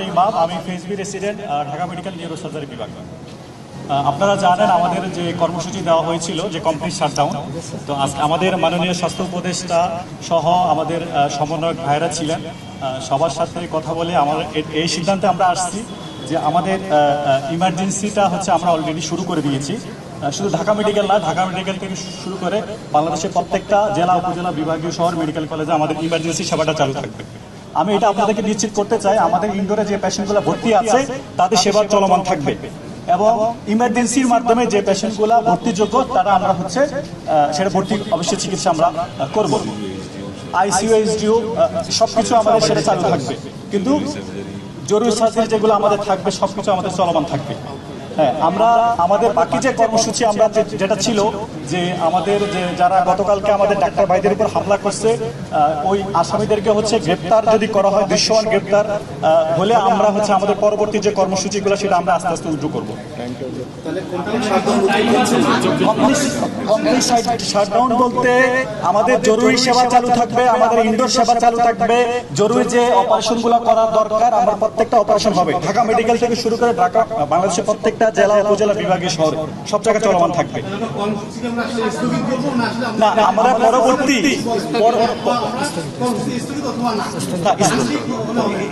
ইমাম আমি ফেসবি resident Dhaka medical neurosurgery বিভাগ আপনারা জানেন আমাদের যে কর্মসূচি দেওয়া হয়েছিল, যে কমপ্লিট শাটডাউন, তো আজকে আমাদের মাননীয় স্বাস্থ্য উপদেষ্টা সহ আমাদের সমন্বয়ক ভাইরা ছিলেন। সবার সাথে কথা বলে আমাদের এ- এই সিদ্ধান্তে আমরা আসছি যে আমাদের ইমার্জেন্সিটা হচ্ছে আমরা অলরেডি শুরু করে দিয়েছি। শুধু ঢাকা মেডিকেল না, ঢাকা মেডিকেল থেকে শুরু করে বাংলাদেশের প্রত্যেকটা জেলা, উপজেলা, বিভাগীয় শহর, মেডিকেল কলেজে আমাদের ইমার্জেন্সি সেবাটা চালু থাকবে। আমি এটা আপনাদেরকে নিশ্চিত করতে চাই, আমাদের ইন্ডোরে যে পেশেন্টগুলো ভর্তি আছে, তাদের সেবা চলমান থাকবে। এবং ইমার্জেন্সির মাধ্যমে যে পেশেন্টগুলো ভর্তিযোগ্য, তারা আমরা হচ্ছে সেটা ভর্তি অবশ্যই চিকিৎসা আমরা করব। আইসিইউ এইচডিও সব কিছু আমাদের সেটা চালু থাকবে। কিন্তু জরুরি সার্জারি যেগুলো আমাদের থাকবে সব কিছু আমাদের চলমান থাকবে। হ্যাঁ আমরা আমাদের বাকি যে কর্মসূচি আমরা যেটা ছিল, যে আমাদের যে যারা গতকালকে আমাদের ডাক্তার ভাইদের উপর হামলা করছে ওই আসামিদেরকে হচ্ছে গ্রেপ্তার যদি করা হয় দৃশ্যমান গ্রেপ্তার হলে আমরা হচ্ছে আমাদের পরবর্তী যে কর্মসূচিগুলো, সেটা আমরা আস্তে আস্তে করব। বলতে আমাদের জরুরি সেবা চালু থাকবে, আমাদের ইনডোর সেবা চালু থাকবে। জরুরি যে অপারেশনগুলো করা দরকার, আমরা প্রত্যেকটা অপারেশন হবে। ঢাকা মেডিকেল থেকে শুরু করে ঢাকা, বাংলাদেশের প্রত্যেকটা জেলা উপজেলা বিভাগীয় শহর। সব জায়গায় চলমান থাকবে। না আমরা পরবর্তী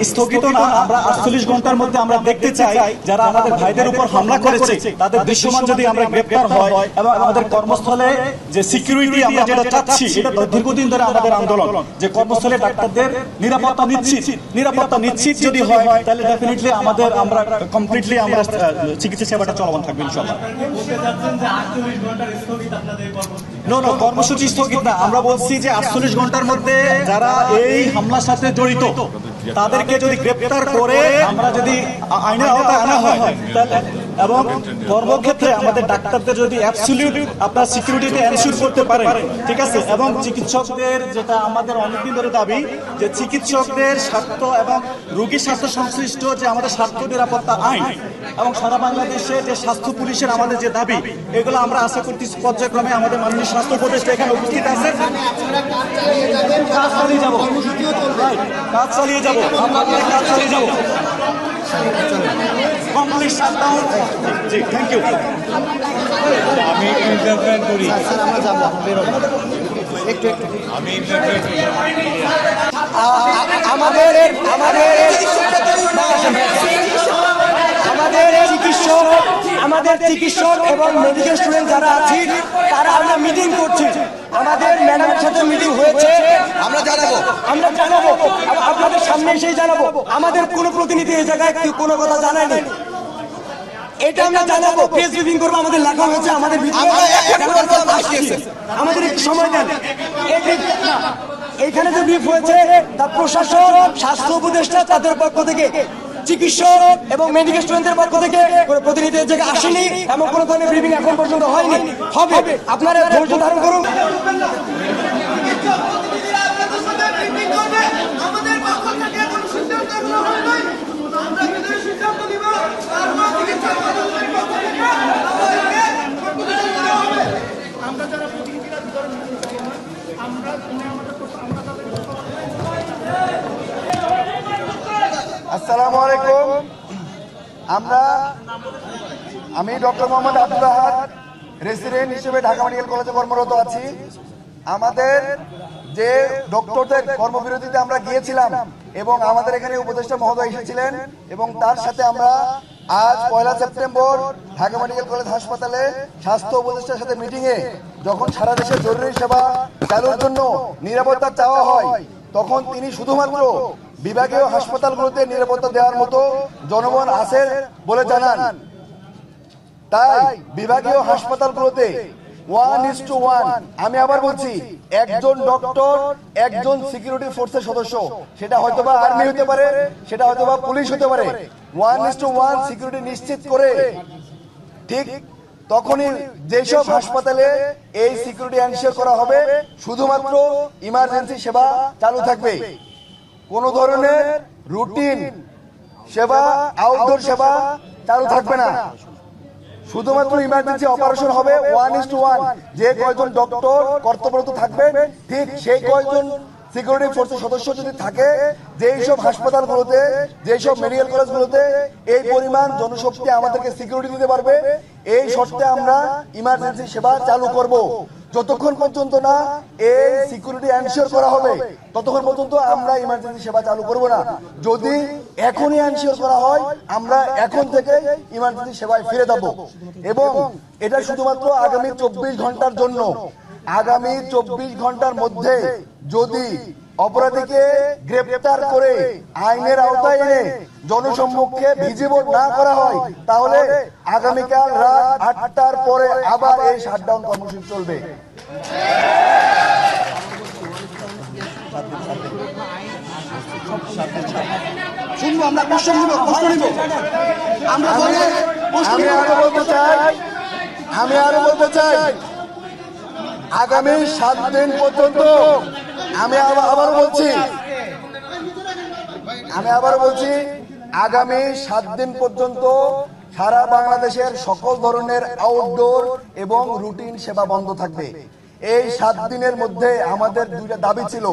স্থগিত না আমরা আটচল্লিশ ঘণ্টার মধ্যে আমরা দেখতে চাই যারা আমাদের ভাইদের উপর হামলা করেছে তাদের দৃশ্যমান যদি আমরা গ্রেপ্তার হয় এবং আমাদের কর্মস্থলে যে সিকিউরিটি আমরা যেটা চাচ্ছি দীর্ঘদিন ধরে আমাদের আন্দোলন যে কর্মস্থলে ডাক্তারদের নিরাপত্তা নিশ্চিত নিরাপত্তা নিশ্চিত যদি হয় তাহলে ডেফিনেটলি আমাদের আমরা কমপ্লিটলি আমরা আহ, চিকিৎসা সেবাটা চলমান থাকবে ইনশাল্লাহ নো নো কর্মসূচি স্থগিত না। আমরা বলছি যে আটচল্লিশ ঘণ্টার মধ্যে যারা এই হামলার সাথে জড়িত তাদেরকে যদি গ্রেপ্তার করে আমরা যদি আইনের আওতায় আনা হয় তাহলে এবং কর্মক্ষেত্রে আমাদের ডাক্তারদের যদি অ্যাবসলিউট আপনার সিকিউরিটিতে এনশিওর করতে পারেন ঠিক আছে? এবং চিকিৎসকদের যেটা আমাদের অনেকদিন ধরে দাবি, যে চিকিৎসকদের স্বার্থ এবং রোগীর স্বাস্থ্য সংশ্লিষ্ট যে আমাদের স্বাস্থ্য নিরাপত্তা আইন এবং সারা বাংলাদেশে যে স্বাস্থ্য পুলিশের আমাদের যে দাবি, এগুলো আমরা আশা করতেছি পর্যায়ক্রমে আমাদের মাননীয় স্বাস্থ্য উপদেষ্টা এখানে উপস্থিত আছেন। কাজ চালিয়ে যাব। কাজ চালিয়ে যাব। কাজ চালিয়ে যাব। কমপ্লিট শাটডাউন জি থ্যাংক ইউ আমি ইন্টারফেয়ার করি। আমি ইন্টারফেয়ার করি। আমাদের আমাদের আমাদের চিকিৎসক আমাদের চিকিৎসক এবং মেডিকেল স্টুডেন্ট যারা আছি তারা আমরা মিটিং করছি। আমাদের ম্যাডামের সাথে মিটিং হয়েছে। আমরা জানাব। আমরা জানাব। আপনাদের সামনে এসেই জানাব। আমাদের কোনো প্রতিনিধি এই জায়গায় কেউ কোনো কথা জানায়নি? এটা আমরা জানাব। প্রেস ব্রিফিং করব আমাদের লেখা হয়েছে আমাদের আমাদের একটু সময় দেন। না, এখানে যে ব্রিফ হয়েছে তা প্রশাসন স্বাস্থ্য উপদেষ্টা তাদের পক্ষ থেকে চিকিৎসক এবং মেডিকেল স্টুডেন্টদের পক্ষ থেকে প্রতিনিধি জায়গায় আসেনি এমন কোনো ধরনের ব্রিফিং এখন পর্যন্ত হয়নি। হবে আপনারা ধৈর্য ধারণ করুন। আমাদের পক্ষ থেকে কোনো সিদ্ধান্ত নেওয়া হয় নাই আমরা কিন্তু সিদ্ধান্ত নিব তারপর চিকিৎসা প্রশাসনের পক্ষ থেকে আমাদেরকে কর্মসূচি দেওয়া হবে আমরা আসসালামু আলাইকুম। আমরা আমি ডক্টর মোহাম্মদ আব্দুল আহাদ রেসিডেন্ট হিসেবে ঢাকা মেডিকেল কলেজে কর্মরত আছি। আমাদের যে ডক্টরদের কর্মবিরতিতে আমরা গিয়েছিলাম এবং আমাদের এখানে উপদেষ্টা মহোদয় এসেছিলেন এবং তার সাথে আমরা আজ পয়লা সেপ্টেম্বর ঢাকা মেডিকেল কলেজ হাসপাতালে স্বাস্থ্য উপদেষ্টার সাথে মিটিংয়ে যখন সারা দেশে জরুরি সেবা চালুর জন্য নিরাপত্তা চাওয়া হয়, তখন তিনি শুধুমাত্র বিভাগীয় হাসপাতালগুলোতে নিরাপত্তা দেওয়ার মতো জনগণ আছে বলে জানান। তাই বিভাগীয় হাসপাতালগুলোতে ওয়ান ইস টু ওয়ান আমি আবার বলছি, একজন ডক্টর, একজন সিকিউরিটি ফোর্সের সদস্য, সেটা হয়তোবা আর্মি হতে পারে, সেটা হয়তোবা পুলিশ হতে পারে ওয়ান টু ওয়ান সিকিউরিটি নিশ্চিত করে। ঠিক তখনই যেসব হাসপাতালে এই সিকিউরিটি এনশিওর করা হবে, শুধুমাত্র ইমার্জেন্সি সেবা চালু থাকবে। কোনো ধরনের রুটিন সেবা আউটডোর সেবা চালু থাকবে না। শুধুমাত্র ইমার্জেন্সি অপারেশন হবে ওয়ান ইস টু ওয়ান যে কয়জন ডক্টর কর্তব্যরত থাকবেন, ঠিক সেই কয়জন সিকিউরিটি ফোর্সের সদস্য যদি থাকে যেই সব হাসপাতালগুলোতে যেই সব মেডিকেল কলেজগুলোতে এই পরিমাণ জনশক্তি আমাদেরকে সিকিউরিটি দিতে পারবে এই শর্তে আমরা ইমার্জেন্সি সেবা চালু করব। যতক্ষণ পর্যন্ত না এই সিকিউরিটি এনশিওর করা হবে ততক্ষণ পর্যন্ত আমরা ইমার্জেন্সি সেবা চালু করব না। যদি এখনই এনশিওর করা হয় আমরা এখন থেকে ইমার্জেন্সি সেবায় ফিরে যাব। এবং এটা শুধুমাত্র আগামী চব্বিশ ঘণ্টার জন্য। আগামী চব্বিশ ঘণ্টার মধ্যে যদি অপরাধীকে গ্রেপ্তার করে আইনের আওতায় এনে জনসম্মুখে ভিজিবল না করা হয় তাহলে আগামীকাল রাত আটটার পরে আবার এই শাটডাউন কর্মসূচি চলবে। শুনব আমরা প্রশ্ন নিব প্রশ্ন নিব। আমরা বলে আমি আরও বলতে চাই আমি আরও বলতে চাই আগামী সাত দিন পর্যন্ত আমি আবার বলছি। আমি আবার বলছি, আগামী সাত দিন পর্যন্ত সারা বাংলাদেশের সকল ধরনের আউটডোর এবং রুটিন সেবা বন্ধ থাকবে। এই সাত দিনের মধ্যে আমাদের দুইটা দাবি ছিল।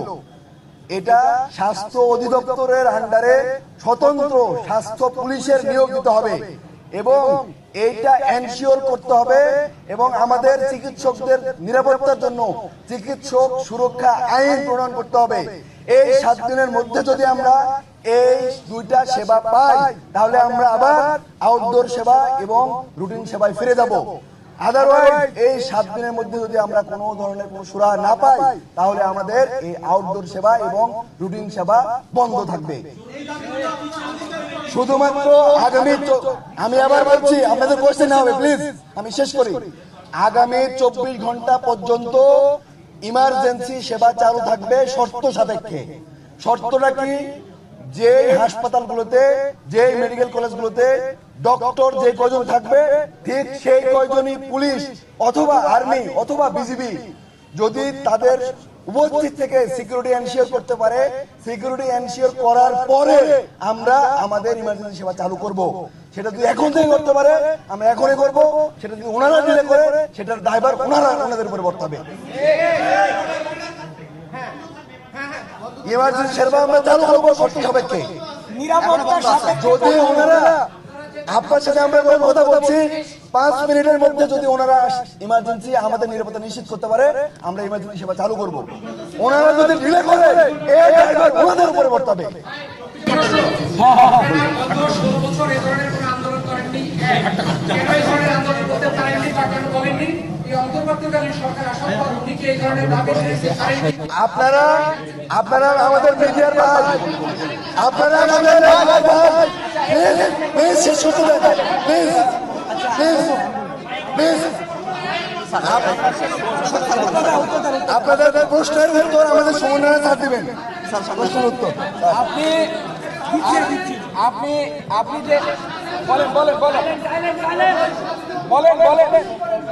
এটা স্বাস্থ্য অধিদপ্তরের আন্ডারে স্বতন্ত্র স্বাস্থ্য পুলিশের নিয়োগ দিতে হবে। এবং এইটা এনশিওর করতে হবে এবং আমাদের চিকিৎসকদের নিরাপত্তার জন্য চিকিৎসক সুরক্ষা আইন প্রণয়ন করতে হবে। এই সাত দিনের মধ্যে যদি আমরা এই দুইটা সেবা পাই তাহলে আমরা আবার আউটডোর সেবা এবং রুটিন সেবায় ফিরে যাব। আদারওয়াইজ এই সাত দিনের মধ্যে যদি আমরা কোনো ধরনের কোনো সুরাহা না পাই, তাহলে আমাদের এই আউটডোর সেবা এবং রুটিন সেবা বন্ধ থাকবে। শুধুমাত্র আগামী আমি আবার বলছি, আপনাদের কোশ্চেন হবে প্লিজ আমি শেষ করি। আগামী চব্বিশ ঘণ্টা পর্যন্ত ইমার্জেন্সি সেবা চালু থাকবে শর্ত সাপেক্ষে। শর্তটা কি? যে হাসপাতালগুলোতে, যে মেডিকেল কলেজগুলোতে ডক্টর যে কয়জন থাকবে, ঠিক সেই কয়জনই পুলিশ অথবা আর্মি অথবা বিজিবি যদি তাদের উপস্থিত থেকে সিকিউরিটি এনশিওর করতে পারে সিকিউরিটি এনশিওর করার পরে আমরা আমাদের ইমার্জেন্সি সেবা চালু করব। সেটা যদি এখন থেকে করতে পারে, আমরা এখনই করব। সেটা যদি ওনারা দিলে করে, সেটার ড্রাইভার ওনারা ওনাদের উপরে বর্তাবে। ইমার্জেন্সি সেবা আমরা চালু করব শর্ত সাপেক্ষে যদি ওনারা আপনার সাথে আমরা কোনো কথা বলছি পাঁচ মিনিটের মধ্যে যদি ওনারা ইমার্জেন্সি আমাদের নিরাপত্তা নিশ্চিত করতে পারে আমরা ইমার্জেন্সি সেবা চালু করব। ওনারা যদি ডিলে করে এই ড্রাইভার ওনাদের উপরে বর্তাবে। গত এ ধরনের কোনো আন্দোলন করেননি? আন্দোলন করতে পারেননি? আপনারা আপনারা আমাদের মিডিয়ার ভাই আপনারা আমাদের আপনাদের প্রশ্নের উত্তর আমাদের সমন্বয়ে ছাড় দিবেন। প্রশ্নের উত্তর। আপনি আপনি আপনি যে বলেন বলেন বলেন। বলেন বলেন।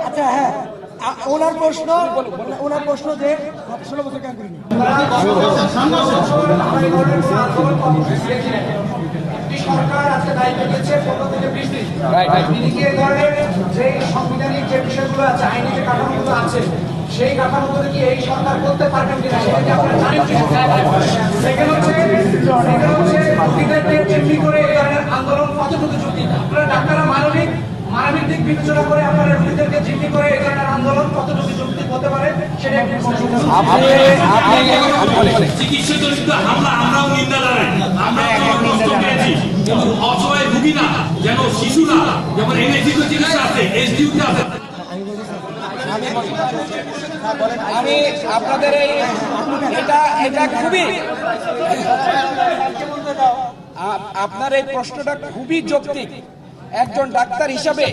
আচ্ছা হ্যাঁ। ওনার প্রশ্ন ওনার প্রশ্ন যে ষোলো বছর কেন করিনি? সরকার আজকে দায়িত্ব পনেরো থেকে বিশ দিন তিনি কি এই ধরনের যে সাংবিধানিক যে বিষয়গুলো আছে আইনি যে কাঠামোগুলো আছে সেই কাঠামোগুলো কি এই সরকার করতে পারবেন কিনা সেটা কি আপনারা জানেন? সেকেন্ড হচ্ছে সেকেন্ড হচ্ছে রোগীদেরকে চিহ্নি করে এই ধরনের আন্দোলন কতটুকু যুক্তি আপনারা ডাক্তাররা মানবিক মানবিক দিক বিবেচনা করে আপনারা রোগীদেরকে চিহ্নি করে এই ধরনের আন্দোলন কতটুকু যুক্তি হতে পারে সেটা একটু চিকিৎসা হামলা আমরাও নিন্দা জানাই। আমরা কষ্ট পেয়েছি। কিন্তু অসহায় রুগী না যেন শিশুরা যেমন এনএসিতে চিকিৎসা আছে এসডিউতে আছে। আমি আপনাদের এই এটা এটা খুবই আপনার এই প্রশ্নটা খুবই যৌক্তিক। একজন ডাক্তার হিসাবে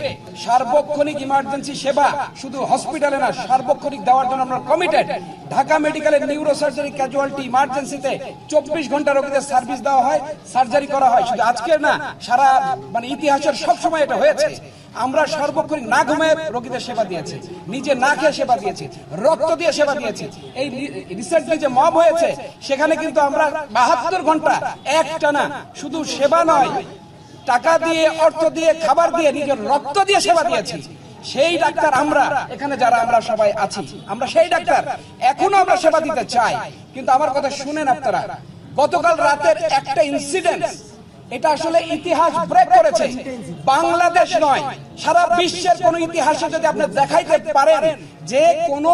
সার্বক্ষণিক ইমার্জেন্সি সেবা শুধু হসপিটালে না, সার্বক্ষণিক দেওয়ার জন্য আমরা কমিটেড ঢাকা মেডিকেলের নিউরো সার্জারি ক্যাজুয়ালিটি ইমার্জেন্সিতে চব্বিশ ঘণ্টা রোগীদের সার্ভিস দেওয়া হয় সার্জারি করা হয়। শুধু আজকের না, সারা মানে ইতিহাসের সব সময় এটা হয়েছে। আমরা সর্বক্ষণিক না ঘুমিয়ে রোগীদের সেবা দিয়েছি, নিজে না খেয়ে সেবা দিয়েছি, রক্ত দিয়ে সেবা দিয়েছি। এই রিসেন্টলি যে মব হয়েছে, সেখানে কিন্তু আমরা বাহাত্তর ঘণ্টা একটা না শুধু সেবা নয় টাকা দিয়ে, অর্থ দিয়ে, খাবার দিয়ে, নিজের রক্ত দিয়ে সেবা দিয়েছি। সেই ডাক্তার আমরা, এখানে যারা আমরা সবাই আছি, আমরা সেই ডাক্তার। এখনও আমরা সেবা দিতে চাই। কিন্তু আমার কথা শুনেন আপনারা, গতকাল রাতের একটা ইনসিডেন্ট এটা আসলে ইতিহাস ব্রেক করেছে। বাংলাদেশ নয়, সারা বিশ্বের কোন ইতিহাসে যদি আপনি দেখাইতে পারেন যে কোন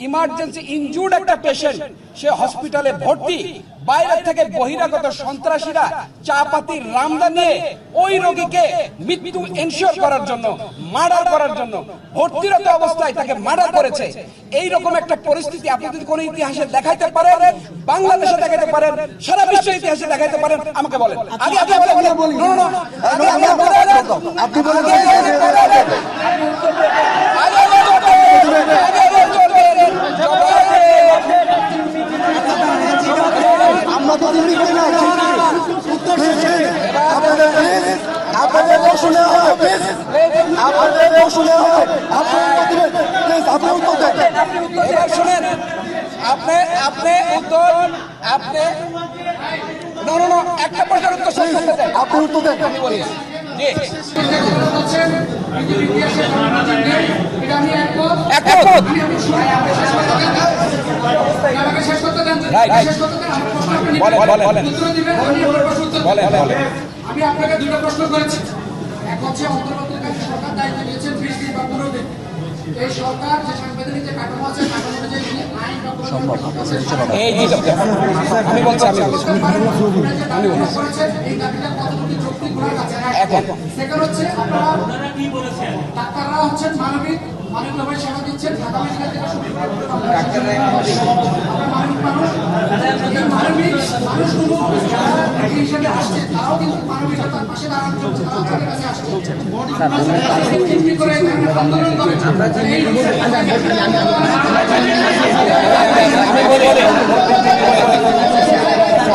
ইমার্জেন্সি ইনজুর্ড একটা পেশেন্ট সে হসপিটালে ভর্তি বাইরে থেকে বহিরাগত সন্ত্রাসীরা চা পাতির রামদা নিয়ে ওই রোগীকে মৃত্যু এনশিওর করার জন্য মার্ডার করার জন্য ভর্তিরত অবস্থায় তাকে মার্ডার করেছে এই রকম একটা পরিস্থিতি আপনি যদি কোন ইতিহাসে দেখাইতে পারেন বাংলাদেশে দেখাইতে পারেন সারা বিশ্বের ইতিহাসে দেখাইতে পারেন আমাকে বলেন আগে. আগে আগে বলেন। আপনি বলেন আপনি না না একটা প্রশ্নের উত্তর শেষ করতে দেন। আমি বলি আমি আপনাকে দুটো প্রশ্ন করেছি। এক হচ্ছে অন্তর্বর্তীকালীন সরকার দায়িত্ব দিয়েছেন বিশ বা পনেরো এই সরকার যে সাংবিধানিক যে কাঠামো আছে কাঠামো অনুযায়ী আইন বা কোনো সম্ভব এই জি আমি বলছি আমি আমি করেছেন এই দাবিটা কতটুকু যৌক্তিক ওনার এখন। সেকেন্ড হচ্ছে আপনারা ডাক্তাররা হচ্ছেন মানবিক মানবিকভাবে সেবা দিচ্ছেন ঢাকা মেডিকেল থেকে শুরু করে আপনারা মানবিক মানুষ এই মানবিক মানুষগুলো যারা এই হিসেবে আসছে তারাও কিন্তু মানবিকতার পাশে দাঁড়ানোর জন্য তারাও আপনাদের কাছে আসছে। করে আন্দোলন করে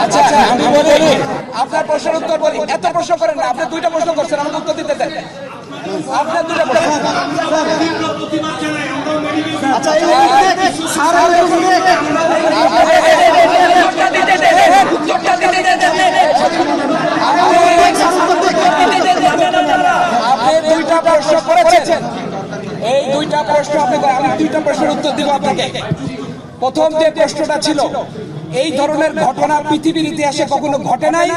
আচ্ছা আমি বলি। আপনার প্রশ্নের উত্তর বলি। এত প্রশ্ন করেন না আপনি দুইটা প্রশ্ন করছেন আমাকে উত্তর দিতে দেন। আপনার আচ্ছা এই আপনি দুইটা প্রশ্ন করেছেন। এই দুইটা প্রশ্ন আপনি আমি দুইটা প্রশ্নের উত্তর দিব আপনাকে। প্রথম যে প্রশ্নটা ছিল এই ধরনের ঘটনা পৃথিবীর ইতিহাসে কখনো ঘটে নাই?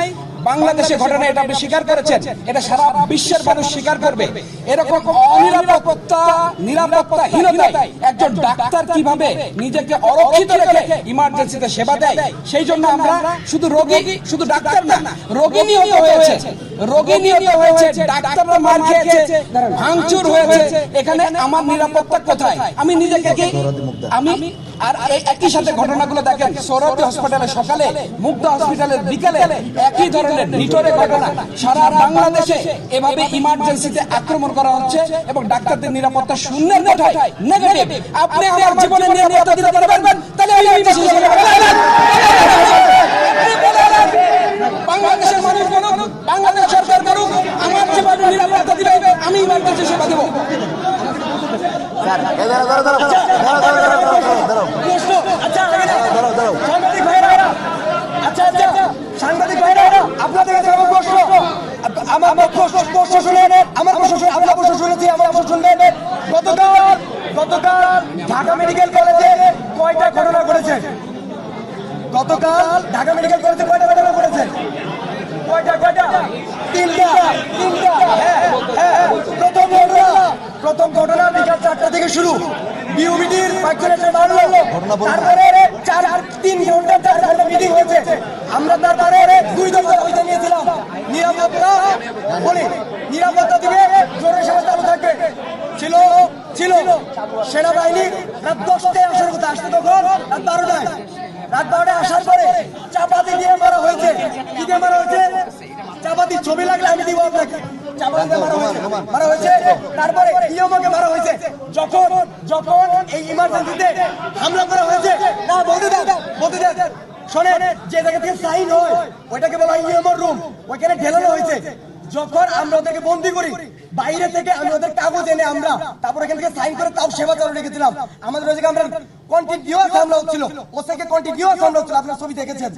বাংলাদেশে ঘটনা এটা আপনি স্বীকার করেছেন, এটা সারা বিশ্বের মানুষ স্বীকার করবে। এরকম অনিরাপত্তা, নিরাপত্তাহীনতায় একজন ডাক্তার কীভাবে নিজেকে অরক্ষিত রেখে ইমার্জেন্সিতে সেবা দেয়, সেই জন্য আমরা শুধু রোগী, শুধু ডাক্তার না, রোগী নিহত হয়েছে। রোগী নিহত হয়েছে ডাক্তাররা মার খেয়েছে ভাঙচুর হয়েছে। এখানে আমার নিরাপত্তা কোথায়? আমি নিজেকে কি আমি আর একই সাথে ঘটনাগুলো দেখেন। সৌরভী হসপিটালে সকালে মুগ্ধ হসপিটালের বিকেলে একই ধরনের নিটোরে ঘটনা। সারা বাংলাদেশে এভাবে ইমার্জেন্সিতে আক্রমণ করা হচ্ছে এবং ডাক্তারদের নিরাপত্তা শূন্যের কোঠায় নেগেটিভ আপনি আমার জীবনের নিরাপত্তা দিতে পারবেন? তাহলে বাংলাদেশের Tarap, tarap, tarap. শুরু। বিউবিটির পাইকুলেশন মারলো তারপরে চার তিন ঘণ্টা চার ঘণ্টা মিটিং হয়েছে। আমরা তারপরে দুই দফা হইতে নিয়েছিলাম। নিরাপত্তা বলি নিরাপত্তা দিবে সেবা চালু থাকবে। ছিল ছিল। সেনাবাহিনী রাত দশটায় আসার কথা আসতে তখন রাত বারোটায়। রাত বারোটায় আসার পরে চাপাতি দিয়ে মারা হয়েছে। কি দিয়ে মারা হয়েছে? চাপাতির ছবি লাগলে আমি দিব আপনাকে। চাপাতি দিয়ে মারা মারা হয়েছে। তারপরে মারা হয়েছে। যখন যখন এই ইমার্জেন্সিতে হামলা করা হয়েছে। না শোনেন, যে জায়গা থেকে সাইন হয়, ওইটাকে বলা রুম ওইখানে ঢেলানো হয়েছে। যখন আমরা ওদেরকে বন্দি করি, বাইরে থেকে আমি ওদের কাগজ এনে আমরা, তারপর এখান থেকে সাইন করে তাও সেবা চালু রেখেছিলাম। আমাদের ওই জায়গায় আমরা কন্টিনিউয়াস হামলা হচ্ছিল। থেকে কন্টিনিউয়াস হামলা হচ্ছিল। আপনার ছবি দেখেছেন।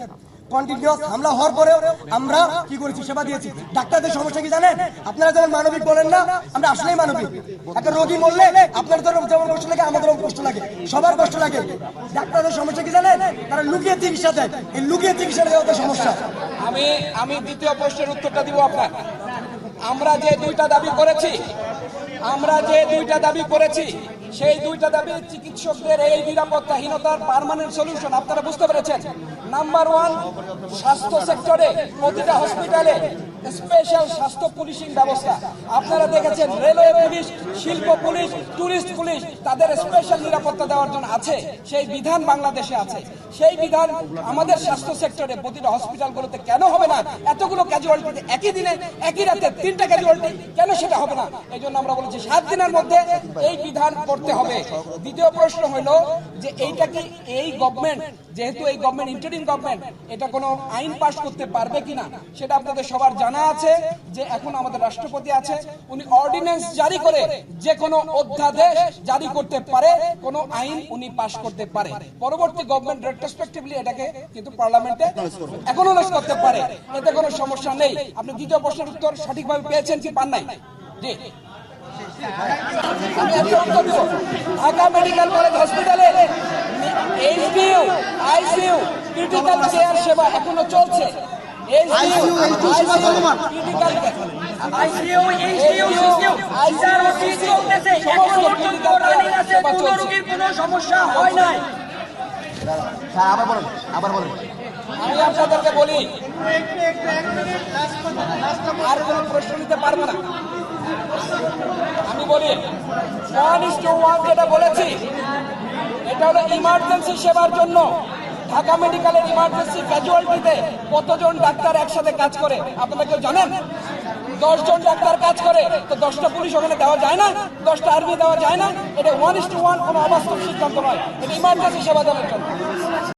কন্টিনিউয়াস হামলা হওয়ার পরেও আমরা কি করেছি? সেবা দিয়েছি। ডাক্তারদের সমস্যা কি জানেন? আপনারা যেমন মানবিক বলেন না, আমরা আসলেই মানবিক। একটা রোগী বললে আপনার যেমন কষ্ট লাগে, আমাদেরও কষ্ট লাগে। সবার কষ্ট লাগে। ডাক্তারদের সমস্যা কি জানেন? তারা লুকিয়ে চিকিৎসা দেয়। এই লুকিয়ে চিকিৎসা দেওয়া সমস্যা। আমি আমি দ্বিতীয় প্রশ্নের উত্তরটা দিব আপনার। আমরা যে দুইটা দাবি করেছি, আমরা যে দুইটা দাবি করেছি সেই দুইটা দাবি চিকিৎসকদের এই নিরাপত্তাহীনতার পারমানেন্ট সলিউশন আপনারা বুঝতে পেরেছেন। নাম্বার ওয়ান স্বাস্থ্য সেক্টরে প্রতিটা হসপিটালে স্পেশাল স্বাস্থ্য পুলিশিং ব্যবস্থা। আপনারা দেখেছেন, রেলওয়ে পুলিশ, শিল্প পুলিশ, টুরিস্ট পুলিশ, তাদের স্পেশাল নিরাপত্তা দেওয়ার জন্য আছে, সেই বিধান বাংলাদেশে আছে। সেই বিধান আমাদের স্বাস্থ্য সেক্টরে, প্রতিটা হসপিটালগুলোতে কেন হবে না? এতগুলো ক্যাজুয়ালিটিতে একই দিনে, একই রাতে তিনটা ক্যাজুয়ালিটি কেন সেটা হবে না? এই জন্য আমরা বলেছি, সাত দিনের মধ্যে এই বিধান করতে হবে। দ্বিতীয় প্রশ্ন হলো যে এইটা কি এই গভর্নমেন্ট যেহেতু এই গভর্নমেন্ট ইন্টারিম গভর্নমেন্ট এটা কোনো আইন পাশ করতে পারবে কিনা, সেটা আপনাদের সবার জানা আছে যে এখন আমাদের রাষ্ট্রপতি আছে, উনি অর্ডিন্যান্স জারি করে যে কোনো অধ্যাদেশ জারি করতে পারে, কোন আইন উনি পাশ করতে পারে। পরবর্তী গভর্নমেন্ট রেট্রোস্পেক্টিভলি এটাকে কিন্তু পার্লামেন্টে অ্যাকনোলেজ করতে পারে। এতে কোনো সমস্যা নেই। আপনি দ্বিতীয় প্রশ্নের উত্তর সঠিকভাবে পেয়েছেন কি পান নাই? জি। ঢাকা মেডিকেল কলেজ হসপিটালে এইচডিইউ আইসিইউ ক্রিটিক্যাল কেয়ার সেবা এখনও চলছে। সেবা চলমান। আইসিইউ এইচডিইউ সিসিইউ সিজার ও সিসি চলতেছে। এখন পর্যন্ত রানিং আছে কোনো রোগীর কোনো সমস্যা হয় নাই। স্যার আবার বলেন আবার বলেন। আমি আপনাদেরকে বলি আর কোনো প্রশ্ন নিতে পারব না। আমি বলি ওয়ান ইস টু ওয়ান যেটা বলেছি এটা হলো ইমার্জেন্সি সেবার জন্য। ঢাকা মেডিকেলের ইমার্জেন্সি ক্যাজুয়ালিটিতে কতজন ডাক্তার একসাথে কাজ করে? আপনারা কেউ জানেন? দশজন ডাক্তার কাজ করে, তো দশটা পুলিশ ওখানে দেওয়া যায় না, দশটা আর্মি দেওয়া যায় না। এটা ওয়ান ইস টু ওয়ান কোনো অবাস্তব সিদ্ধান্ত নয়। এটা ইমার্জেন্সি সেবা দেওয়ার জন্য।